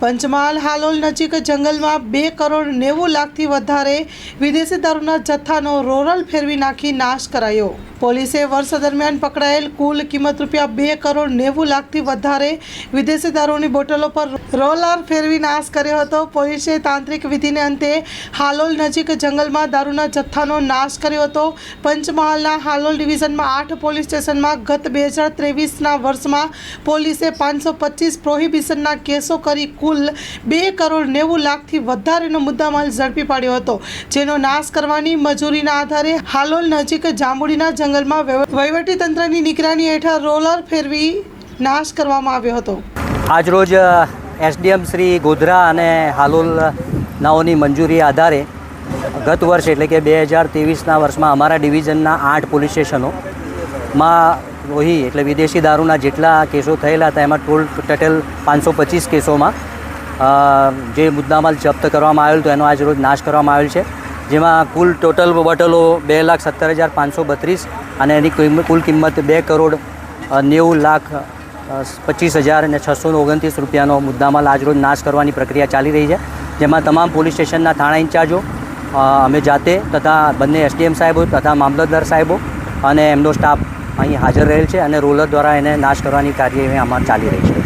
પંચમહાલ હાલોલ નજીક જંગલમાં બે કરોડ નેવું લાખથી વધારે વિદેશી દારૂના જથ્થાનો રોરલ ફેરવી નાખી નાશ કરાયો. પોલીસે વર્ષ દરમિયાન પકડાયેલ કુલ કિંમત રૂપિયા બે કરોડ નેવું લાખથી વધારે વિદેશી દારૂની બોટલો પર રોલર ફેરવી નાશ કર્યો હતો. પોલીસે તાંત્રિક વિધિને અંતે હાલોલ નજીક જંગલમાં દારૂના જથ્થાનો નાશ કર્યો હતો. પંચમહાલના હાલોલ ડિવિઝનમાં આઠ પોલીસ સ્ટેશનમાં ગત બે હજાર ત્રેવીસના વર્ષમાં પોલીસે પાંચસો પચીસ પ્રોહિબિશનના કેસો કરી કુલ બે કરોડ નેવું લાખથી વધારેનો મુદ્દામાલ ઝડપી પાડ્યો હતો. જેનો નાશ કરવાની મજૂરીના આધારે હાલોલ નજીક જાંબુડીના જંગલમાં વહીવ- વહીવટીતંત્રની નિગરાની હેઠળ રોલર ફેરવી નાશ કરવામાં આવ્યો હતો. આજરોજ એસડીએમ શ્રી ગોધરા અને હાલોલ નાઓની મંજૂરી આધારે ગત વર્ષ એટલે કે બે હજાર ત્રેવીસના વર્ષમાં અમારા ડિવિઝનના આઠ પોલીસ સ્ટેશનોમાં રોહી એટલે વિદેશી દારૂના જેટલા કેસો થયેલા હતા, એમાં ટોલ, ટોટલ પાંચસો પચીસ કેસોમાં જે મુદ્દામાલ જપ્ત કરવામાં આવેલ તો એનો આજ રોજ નાશ કરવામાં આવેલ છે. જેમાં કુલ ટોટલ બોટલો બે લાખ સત્તર હજાર પાંચસો બત્રીસ અને એની કુલ કિંમત બે કરોડ નેવું લાખ પચીસ હજાર અને છસો ઓગણત્રીસ રૂપિયાનો મુદ્દામાલ આજરોજ નાશ કરવાની પ્રક્રિયા ચાલી રહી છે, જેમાં તમામ પોલીસ સ્ટેશનના થાણા ઇન્ચાર્જો અમે જાતે તથા બંને એસડીએમ સાહેબો તથા મામલતદાર સાહેબો અને એમનો સ્ટાફ અહીં હાજર રહેલ છે અને રોલર દ્વારા એને નાશ કરવાની કાર્યવાહી આમાં ચાલી રહી છે.